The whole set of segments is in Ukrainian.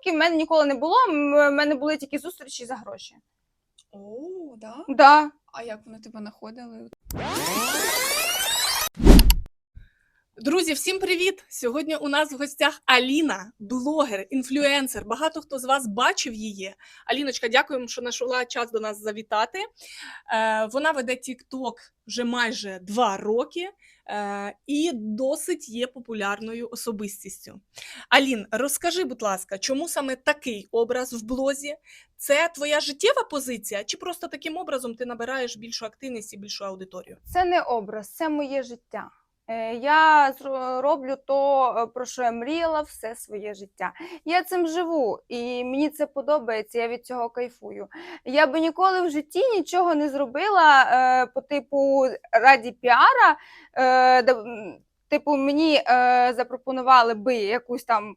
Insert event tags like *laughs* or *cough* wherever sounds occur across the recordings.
стосунків в мене ніколи не було. В мене були тільки зустрічі за гроші. О, да? Да. А як вони тебе знаходили? Друзі, всім привіт! Сьогодні у нас в гостях Аліна, блогер, інфлюенсер. Багато хто з вас бачив її. Аліночка, дякуємо, що знайшла час до нас завітати. Е, вона веде TikTok вже майже два роки е, і досить є популярною особистістю. Алін, розкажи, будь ласка, чому саме такий образ в блозі? Це твоя життєва позиція, чи просто таким образом ти набираєш більшу активність і більшу аудиторію? Це не образ, це моє життя. Е, Я роблю то, е, про що я мріяла все своє життя. Я цим живу, і мені це подобається. Я від цього кайфую. Я би ніколи в житті нічого не зробила е, по типу раді піара. Типу, мені запропонували би якусь там.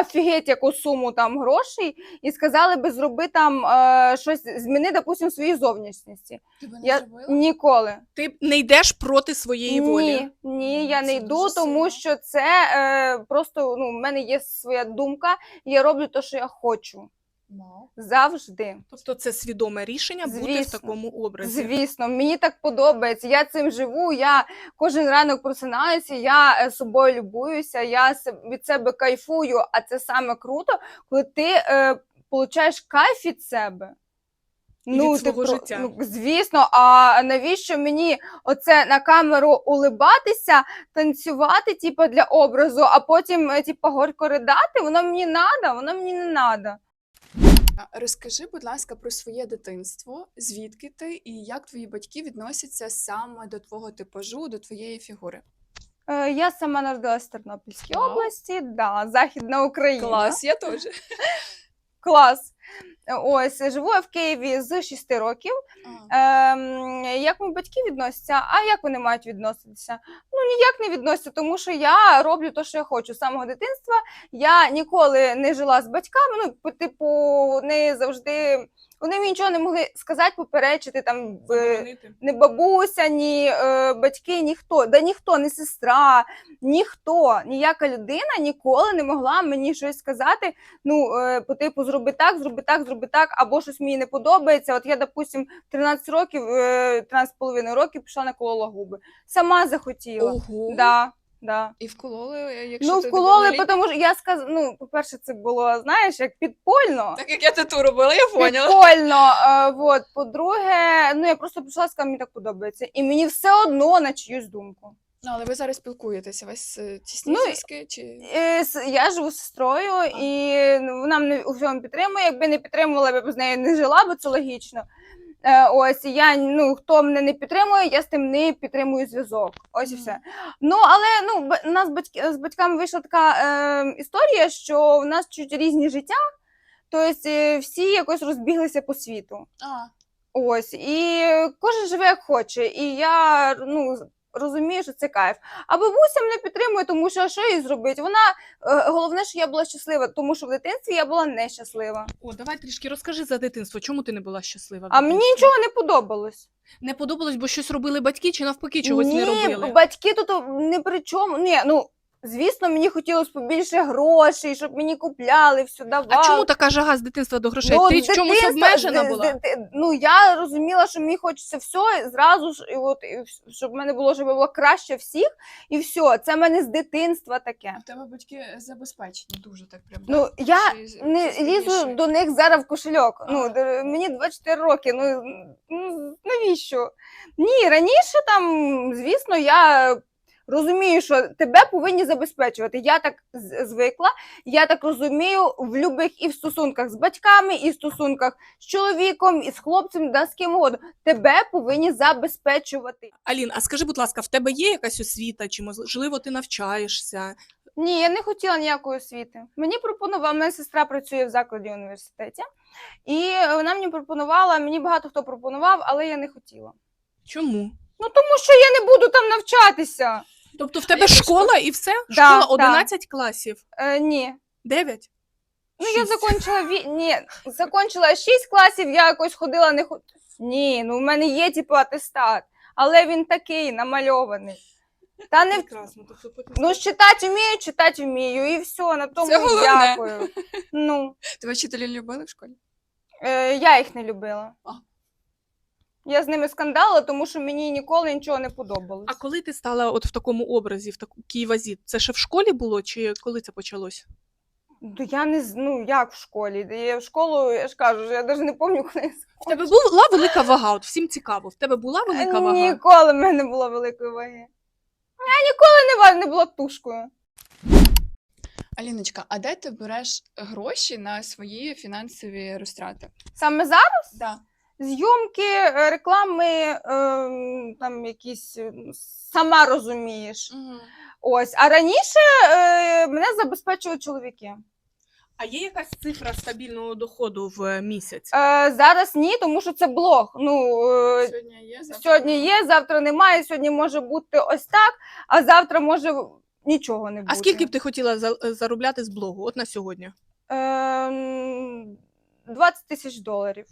Офігеть яку суму там грошей, і сказали би зроби там е, щось, зміни, допустим, свої своїй зовнішності. Тебе не Я зробила? ніколи. Ти не йдеш проти своєї волі. Ні, ні, я Це не йду, дуже тому сильно. що це е, просто ну, в мене є своя думка, і я роблю те, що я хочу. Вау. Завжди. Тобто це свідоме рішення бути в такому образі. Звісно, мені так подобається. Я цим живу. Я кожен ранок просинаюся, я е, собою любуюся, я від себе кайфую, а це саме круто, коли ти е, получаєш кайф від себе. І від свого життя. Ну, звісно, а навіщо мені оце на камеру улибатися, танцювати, типу, для образу, а потім, е, типу, горько ридати? Воно мені надо, воно мені не надо. Розкажи, будь ласка, про своє дитинство, звідки ти і як твої батьки відносяться саме до твого типажу, до твоєї фігури. Е, Я сама народилась в Тернопільській Вау. області, да, Західна Україна. Клас, я теж. *laughs* Клас. Ось живу я в Києві з 6 років. Ем, як мої батьки відносяться? А як вони мають відноситися? Ну ніяк не відносяться, тому що я роблю те, що я хочу з самого дитинства. Я ніколи не жила з батьками. Ну, по типу, вони завжди вони мені нічого не могли сказати, поперечити там. е, ні бабуся, ні е, батьки, ніхто, да ніхто, ні сестра, ніхто, ніяка людина ніколи не могла мені щось сказати. Ну, е, по типу, зроби так, зроби так, зроби так, або щось мені не подобається. От я, допустим, 13 років, е, 13,5 років пішла наколола губи. Сама захотіла. Ого. Да, да. І вкололи, якщо Ну, ти вкололи, неповнолітня? тому що я сказала, ну, по-перше, це було, знаєш, як підпольно. Так як я тату робила, я поняла. Прикольно. Е, вот. По-друге, ну я просто прийшла сказала, мені так подобається. І мені все одно на чиюсь думку. Ну, але ви зараз спілкуєтеся, у вас е, тісні Ну, зв'язки чи Е, Я живу з сестрою, і ну, вона мене у всьому підтримує. Якби не підтримувала, я б з нею не жила, бо це логічно. Е, Ось я ну хто мене не підтримує, я з тим не підтримую зв'язок. Ось і все. Ну але ну у нас батьки з батьками вийшла така е, історія, що в нас чуть різні життя, тобто е, всі якось розбіглися по світу. а, Ось, і кожен живе як хоче. І я ну, розумію, що це кайф. А бабуся мене підтримує, тому що що їй зробити? Вона е, головне, що я була щаслива, тому що в дитинстві я була нещаслива. О, давай трішки розкажи за дитинство. Чому ти не була щаслива? в А мені дитинстві? нічого не подобалось. не подобалось, бо щось робили батьки, чи навпаки чогось Ні, не робили? батьки тут не при чому. Ні, ну звісно, мені хотілося побільше грошей, щоб мені купляли, все давали. А чому така жага з дитинства до грошей? Ну, ти з в чомусь дитинства- обмежена з- з- була? дити- Ну я розуміла, що мені хочеться все і зразу ж, і от і щоб в мене було, щоб було краще всіх, і все. Це в мене з дитинства таке. в тебе батьки забезпечені дуже так прям. Ну я Чи з- не чи лізу до них зараз в кошельок. Ну д- мені 24 роки. Ну, ну навіщо? Ні, раніше там, звісно, я. Розумію, що тебе повинні забезпечувати. Я так звикла, я так розумію в любих і в стосунках з батьками, і в стосунках з чоловіком, і з хлопцем, да з ким угодно. Тебе повинні забезпечувати. Алін, а скажи, будь ласка, в тебе є якась освіта, чи можливо ти навчаєшся? Ні, я не хотіла ніякої освіти. Мені пропонувала, моя сестра працює в закладі університеті, і вона мені пропонувала, мені багато хто пропонував, але я не хотіла. Чому? Ну тому що я не буду там навчатися. Тобто в тебе Якось школа і все? Да, Школа да. 11 класів? Е, ні. 9? Ну я закончила ві... ні, закончила 6 класів, я якось ходила не ход... Ні, ну в мене є типу атестат, але він такий намальований. Та не Прекрасно. Тобто потім ну читати вмію, читати вмію, і все, на тому Це головне. дякую. Ну, Тебе вчителі любили в школі? е, я їх не любила. А. Я з ними скандала, тому що мені ніколи нічого не подобалось. А коли ти стала от в такому образі, в такій вазі, це ще в школі було, чи коли це почалось? Ну, я не з- ну як в школі. Я в школу, я ж кажу, я навіть не пам'ятаю, коли я В тебе була велика вага? От всім цікаво. В тебе була велика вага? Ніколи в мене не було великої ваги. Я ніколи не, ва- не була тушкою. Аліночка, а де ти береш гроші на свої фінансові розтрати? Саме зараз Да. Зйомки, е, реклами, ем, там якісь е, сама розумієш. Угу. Ось, а раніше е, мене забезпечили чоловіки. А є якась цифра стабільного доходу в е, місяць? Е, зараз ні, тому що це блог. Ну, е, Сьогодні є, завтра сьогодні є, завтра немає, сьогодні може бути ось так, а завтра може нічого не бути. А скільки б ти хотіла за- е, заробляти з блогу? От на сьогодні? Ем, 20 тисяч доларів,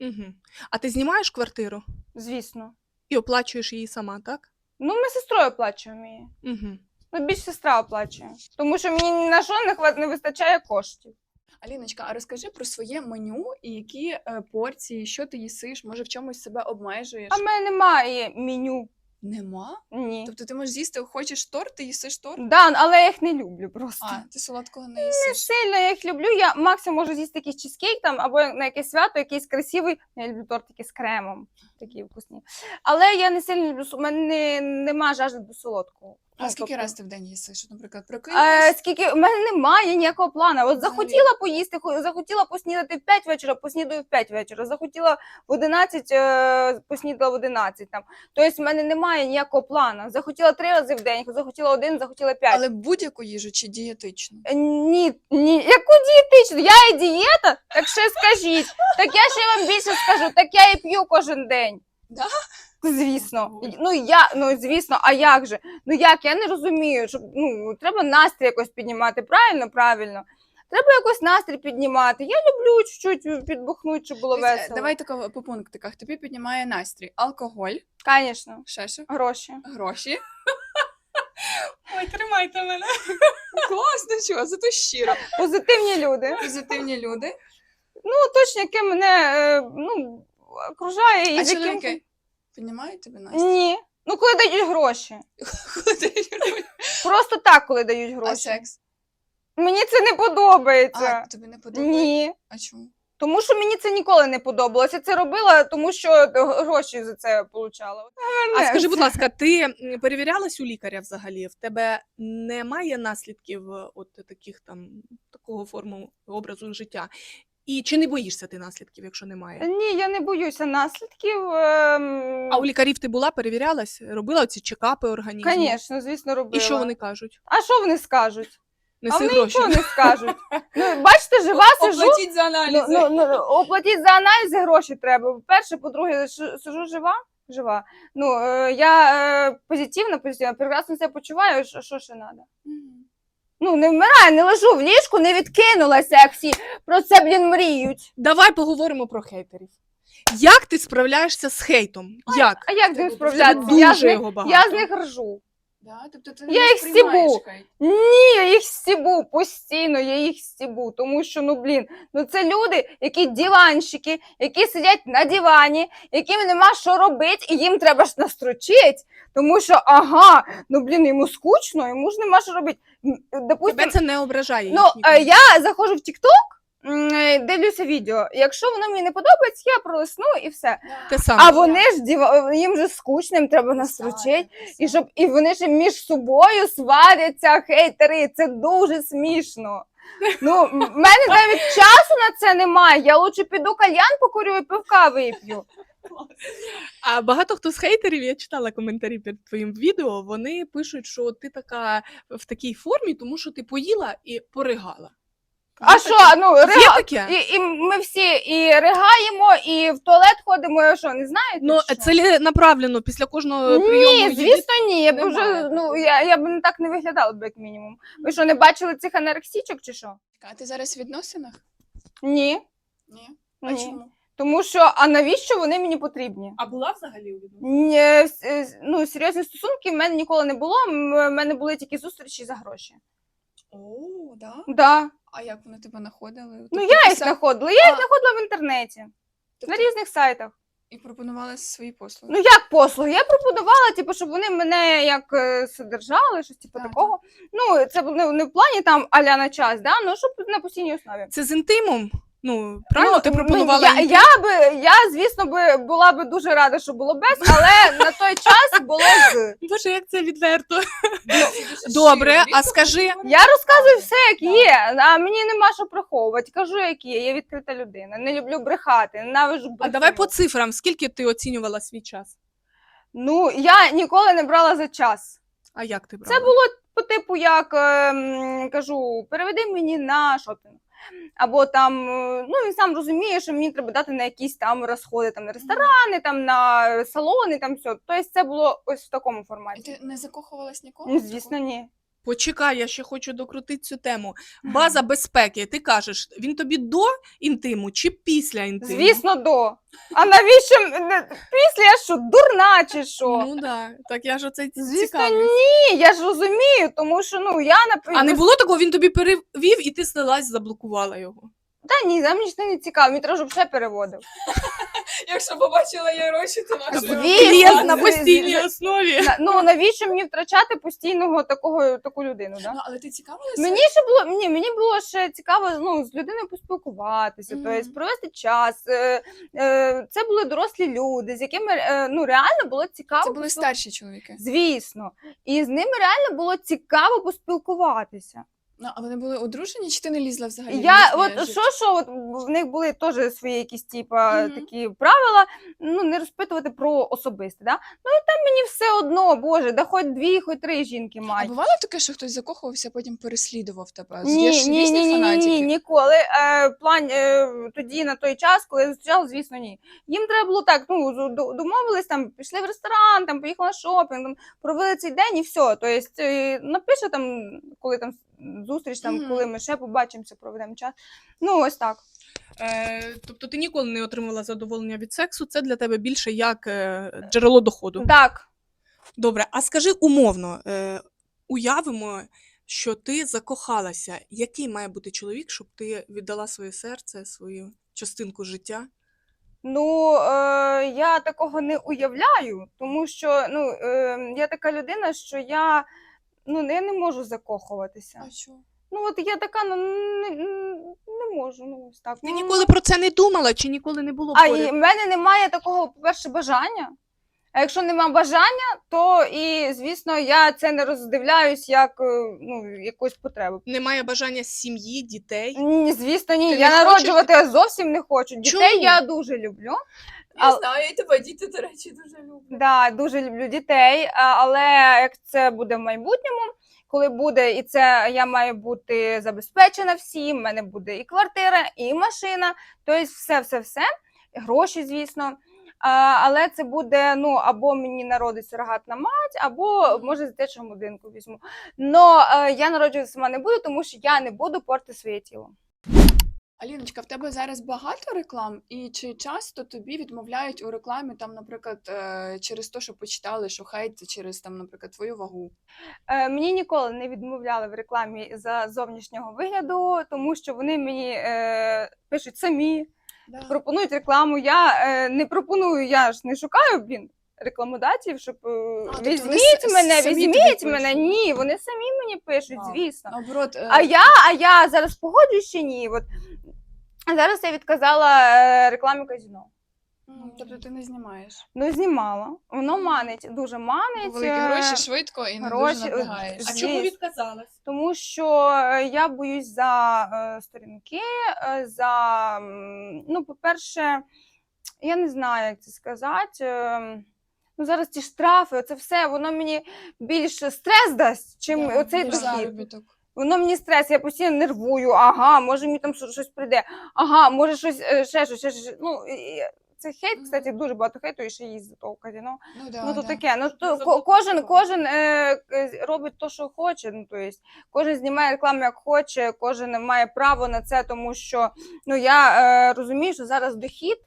Угу. А ти знімаєш квартиру звісно. і оплачуєш її сама, так? Ну, ми з сестрою оплачуємо її. Угу. Ну, більш сестра оплачує. Тому що мені ні на що не, хва- не вистачає коштів. Аліночка, а розкажи про своє меню і які е, порції, що ти їсиш, може в чомусь себе обмежуєш? А в мене немає меню. Нема? Ні. Тобто ти можеш з'їсти, хочеш торт, ти їсиш торт? Да, але я їх не люблю просто. А, ти солодкого не Не сильно я їх люблю. Я максимум можу з'їсти якийсь чизкейк там, або на якесь свято, якийсь красивий. Я люблю тортики з кремом, такі вкусні. Але я не сильно люблю, у мене не, нема жажди до солодкого. А Ну, скільки тобто- раз ти в день їсиш? От, Наприклад, Е, скільки в мене немає ніякого плану. От захотіла поїсти, хо- захотіла поснідати в 5 вечора, поснідаю в 5 вечора. Захотіла в 11, е, поснідала в 11 там. Тобто в мене немає ніякого плану. Захотіла три рази в день, захотіла один, захотіла п'ять. Але будь-яку їжу чи дієтичну? Е, Ні, ні, яку дієтичну? Я і дієта, так ще скажіть. Так я ще вам більше скажу, так я і п'ю кожен день. Да? Звісно. Ну я, ну звісно, а як же? Ну як? Я не розумію, що ну треба настрій якось піднімати. Правильно, правильно. Треба якось настрій піднімати. Я люблю чуть-чуть підбухнути, щоб було Дивіться, весело. Давай тако по пунктиках. Тобі піднімає настрій. Алкоголь, Звісно, ще що? гроші. Гроші. *laughs* Ой, тримайте мене. *laughs* Класно, чого? Зато щиро. Позитивні люди. Позитивні люди. Ну, точно, яке мене е, ну, окружає і А чоловіки піднімають тебе настрій? Ні. Ну, *laughs* коли дають гроші. Просто так, коли дають гроші. А секс? Мені це не подобається. А, тобі не подобається? Ні. А чому? Тому що мені це ніколи не подобалося. Це робила, тому що гроші за це получала. А скажи, будь ласка, ти перевірялась у лікаря взагалі? В тебе немає наслідків е, от таких там такого форму образу життя? І чи не боїшся ти наслідків, якщо немає? Ні, я не боюся наслідків. ем, А у лікарів ти була, перевірялась, робила ці чекапи організму? Звісно, звісно, робила. І що вони кажуть? А що вони скажуть? а Неси вони гроші. нічого не скажуть. *laughs* Ну, бачите, жива сижу. Оплатіть за Ну, аналізи. ну, ну, оплатіть за аналізи гроші треба. По-перше, по-друге, ш- сижу жива. Жива. Ну, е, я е, позитивна, позитивна, прекрасно себе почуваю, що, що ще треба? Мгм. Ну, не вмираю, не лежу в ліжку, не відкинулася, як всі про це, блін, мріють. Давай поговоримо про хейтерів. Як ти справляєшся з хейтом? Як? А як з ним справлятися? дуже Я з, них, його багато. я з них ржу. Да? Тобто ти Я не їх стібу. Ні, я їх стібу постійно, я їх стібу, тому що ну блін, ну це люди, які диванщики, які сидять на дивані, яким нема що робити, і їм треба ж настрочити, тому що ага, ну блін, йому скучно, йому ж нема що робити. Допустим, Тебе це не ображає. Ну, їх е, я заходжу в е, дивлюся відео. Якщо воно мені не подобається, я пролисну і все. Те саме. А вони ж діва- їм же скучно, їм треба настрочити. І щоб і вони ж між собою сваряться, хейтери. Це дуже смішно. Ну, в мене навіть часу на це немає. Я лучше піду кальян покурю і пивка вип'ю. А багато хто з хейтерів, я читала коментарі під твоїм відео, вони пишуть, що ти така в такій формі, тому що ти поїла і поригала. А що, ну Є рега... таке? і, і ми всі і ригаємо, і в туалет ходимо, а що, не знаєте? Ну, що? це направлено після кожного прийому. Ні, звісно, ні. Я б Немає вже ну я, я б не так не виглядала б як мінімум. Ви що, не бачили цих анорексічок чи що? А ти зараз в відносинах? Ні. Ні. А ні. чому? Тому що, а навіщо вони мені потрібні? А була взагалі у відносинах? Ні, с- е, ну, серйозні стосунки в мене ніколи не було. В мене були тільки зустрічі за гроші. О, да? Да. А як вони тебе знаходили? Ну, Тобто я їх писав- знаходила. Я їх А. знаходила в інтернеті, тобто на різних сайтах. І пропонували свої послуги. Ну як послуги? Я пропонувала, типу, щоб вони мене як е, содержали, щось типу Так, такого. Ну, це б не, не в плані там аля на час, да? ну щоб на постійній основі. Це з інтимом? Ну, правильно, ну, ти ну, пропонувала я, інтим? я би, я, звісно, би була би дуже рада, що було без, але на той час було з. Боже, як це відверто. *laughs* Добре, а скажи- Я розказую все, як є, а мені нема що приховувати. Кажу, як є. Я відкрита людина. Не люблю брехати, ненавижу А давай по цифрам, скільки ти оцінювала свій час? Ну, я ніколи не брала за час. А як ти брала? Це було по типу, як ем, кажу, переведи мені на шопінг. Або там, е, ну він сам розуміє, що мені треба дати на якісь там розходи, там на ресторани, там на салони, там все. Тобто це було ось в такому форматі. Ти не закохувалась ніколи? Ну, звісно, ні. Почекай, я ще хочу докрутити цю тему. База безпеки. Ти кажеш, він тобі до інтиму чи після інтиму? Звісно, до. А навіщо м- після я що, дурна чи що? Ну да. Так я ж оце Звісно, цікавлюсь. ні, я ж розумію, тому що ну я наприклад. А не було такого, він тобі перевів і ти слилась, заблокувала його. Та ні, там ніхто не цікаво, мені треба, щоб ще переводив. *laughs* Якщо побачила я гроші, то Звісно. На постійній основі. На- Ну навіщо мені втрачати постійного такого таку людину? Да? Ну, але ти цікавилася? Мені ще було ні, мені було ще цікаво ну, з людиною поспілкуватися, Мгм. тобто провести час. Е, е, це були дорослі люди, з якими е, ну реально було цікаво. Це були поспіл- старші чоловіки. Звісно, і з ними реально було цікаво поспілкуватися. Ну, а вони були одружені, чи ти не лізла взагалі? в Я їхнє от життя? що, що от в них були теж свої якісь типа Мгм. такі правила, ну не розпитувати про особисте. Да? Ну і там мені все одно, боже, да хоч дві, хоч три жінки А мають. бувало таке, що хтось закохувався, потім переслідував тебе? Є Ні, ж ні, різні ні, ні, ні, фанатики. ні, ніколи. Е, план е, тоді на той час, коли я зустрічала, звісно, ні. Їм треба було так, ну з- до- домовились, там пішли в ресторан, там поїхали на шопінг, там провели цей день і все. Тобто е, напише там, коли там зустріч, там Мгм. коли ми ще побачимося, проведемо час. Ну ось так. Е, тобто ти ніколи не отримувала задоволення від сексу, це для тебе більше як е, джерело доходу. Так. Добре, а скажи умовно, е, уявимо, що ти закохалася. Який має бути чоловік, щоб ти віддала своє серце, свою частинку життя? Ну, е, я такого не уявляю, тому що ну, е, я така людина, що я, ну, я не можу закохуватися. А що? Ну, от я така, ну не, не можу. Ну, ось так. Ти Ну, ніколи про це не думала, чи ніколи не було А і в мене немає такого, по-перше, бажання. А якщо нема бажання, то і, звісно, я це не роздивляюсь як е, ну, якусь потребу. Немає бажання сім'ї, дітей. Ні, звісно, ні. Ти не я хочеш? народжувати зовсім не хочу. Дітей Чому? я дуже люблю. Я А- знаю, і тебе діти, до речі, дуже люблять. Да, дуже люблю дітей, але як це буде в майбутньому, коли буде, і це я маю бути забезпечена всім, в мене буде і квартира, і машина, тобто все, все, все, гроші, звісно. Але це буде ну або мені народить сурогатна мать, або може з дитячого будинку візьму. Но е, я народжувати сама не буду, тому що я не буду портити своє тіло. Аліночка, в тебе зараз багато реклам, і чи часто тобі відмовляють у рекламі, там, наприклад, е, через те, що почитали, що хейт це через там, наприклад, твою вагу? Е, Мені ніколи не відмовляли в рекламі за зовнішнього вигляду, тому що вони мені е, пишуть самі, пропонують рекламу. Я е, не пропоную, я ж не шукаю блін, рекламодатів, щоб е, А, тобто вони візьміть с- мене, тобі візьміть пишуть? мене. Ні, вони самі мені пишуть, Вау. звісно. Наоборот, е, А я, а я зараз погоджуюсь чи ні? От зараз я відказала е, рекламі казіно. м, тобто ти не знімаєш. Ну, знімала. Воно манить, дуже манить. Великі е, гроші швидко і не гроші, дуже напрягаєш. А чому відказалась? Тому що е, я боюсь за е, сторінки, е, за м, ну, по-перше, я не знаю, як це сказати. е, Ну, зараз ті штрафи, це все, воно мені більше стрес дасть, чим Да, оцей дохід. Воно мені стрес, я постійно нервую. Ага, може мені там щось прийде. Ага, може щось е, ще щось, ще щось. Ну, і- це хейт, кстати, дуже багато хейту і ще їздить того казіно. Ну, да, Ну, то да. таке. Ну, то, не кожен, кожен е, робить те, що хоче. Ну, то есть, кожен знімає рекламу як хоче, кожен має право на це, тому що ну, я е, розумію, що зараз дохід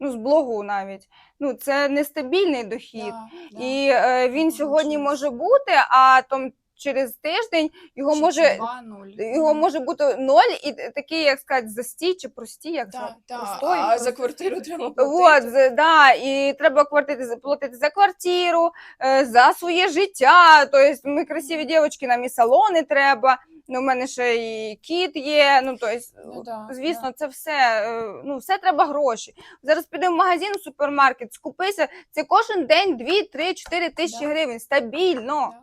ну з блогу навіть. Ну це нестабільний дохід. Да, да. І е, він сьогодні може бути, а там через тиждень його Чи може два, його може бути ноль, і такий, як сказати, застій чи прості, як за так. простой, А простий. за квартиру треба От, платити. з- да, і треба платити, платити за квартиру, е, за своє життя. Тобто ми красиві дівчатки, нам і салони треба. Ну, у мене ще і кіт є. Ну, тобто, Ну, да, звісно, це все. е, Ну, все треба гроші. Зараз піди в магазин, в супермаркет, скупися. Це кожен день 2, 3, 4 тисячі Да. гривень. Стабільно. Да.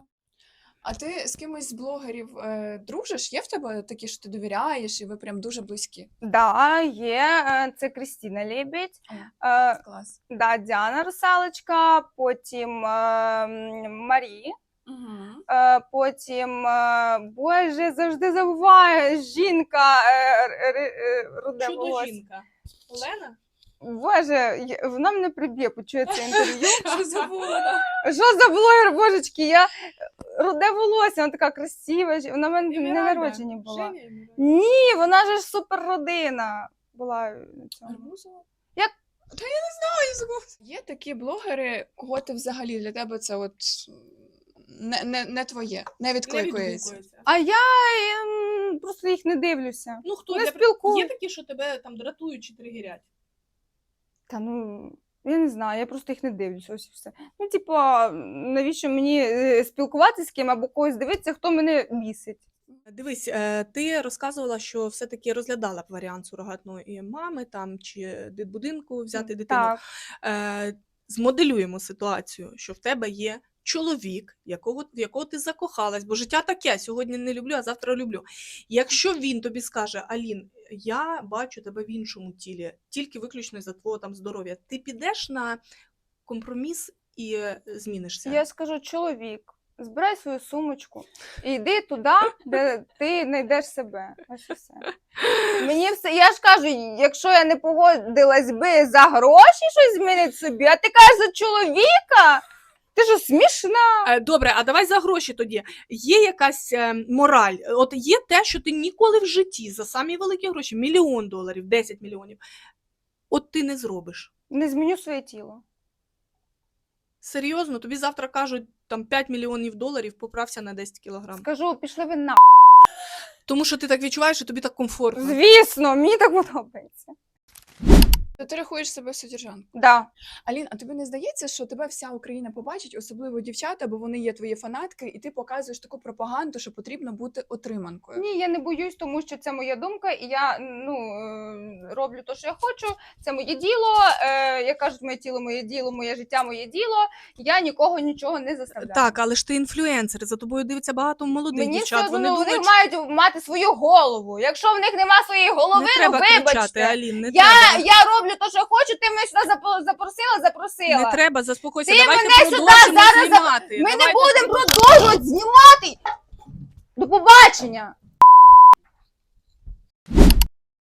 А ти з кимось з блогерів е, дружиш? Є в тебе такі, що ти довіряєш, і ви прям дуже близькі? Да, є. е, Це Крістіна Лебідь. О, Е, Клас. Да, Діана Русалочка, потім е, Марі, Угу. е, потім, е, боже, завжди забуваю, жінка е, руде Чудо волосся. жінка. Олена? Боже, вона мене приб'є, почує це інтерв'ю. *laughs* Що забула? Що за блогер, божечки, я руде волосся, вона така красива, вона в мене на Еміральда. народженні була. Ні, вона ж супер родина була на цьому. Як? Та я не знаю. забула. Є такі блогери, кого ти взагалі для тебе це от не, не, не твоє, не Не відкликується. відгукується. А я ем, просто їх не дивлюся. Ну хто Не для... Є такі, що тебе там дратують чи тригерять? Та ну, я не знаю, я просто їх не дивлюся, ось і все. Ну, типа, навіщо мені е, спілкуватися з ким або когось дивитися, хто мене бісить? Дивись, е, ти розказувала, що все-таки розглядала б варіант сурогатної мами там чи дитбудинку взяти дитину. Так, Е, Змоделюємо ситуацію, що в тебе є чоловік, якого, в якого ти закохалась, бо життя таке, сьогодні не люблю, а завтра люблю. Якщо він тобі скаже, Алін, я бачу тебе в іншому тілі, тільки виключно за твого там здоров'я, ти підеш на компроміс і е, змінишся? я скажу, чоловік, збирай свою сумочку і йди туди, де ти знайдеш себе. Все. Мені все, я ж кажу, якщо я не погодилась би за гроші щось змінити собі, а ти кажеш за чоловіка, ти що смішна? Е, Добре, а давай за гроші тоді. Є якась е, мораль? От є те, що ти ніколи в житті за самі великі гроші, мільйон доларів, 10 мільйонів, от ти не зробиш. Не зміню своє тіло. Серйозно, тобі завтра кажуть там 5 мільйонів доларів, поправся на 10 кілограм. Скажу, пішли ви на. Тому що ти так відчуваєш, що тобі так комфортно. Звісно, мені так подобається. То ти рахуєш себе содержанкою. Да. Алін, а тобі не здається, що тебе вся Україна побачить, особливо дівчата, бо вони є твої фанатки, і ти показуєш таку пропаганду, що потрібно бути отриманкою. Ні, я не боюсь, тому що це моя думка, і я ну е, роблю те, що я хочу. Це моє діло. Е, як кажуть, моє тіло, моє діло, моє життя, моє діло. Я нікого нічого не заставляю. Так, але ж ти інфлюенсер, за тобою дивиться багато молодих Мені дівчат. все Вони вони думають, мають мати свою голову. Якщо в них нема своєї голови, не треба ну кричати, вибачте. Алін, не я, треба. я роблю те, що хочу, ти мене сюди запо- запросила, запросила. Не треба, заспокойся. Ти Давайте мене сюди продовжимо зараз за- знімати. Ми не Давайте будемо продовжувати знімати. До побачення.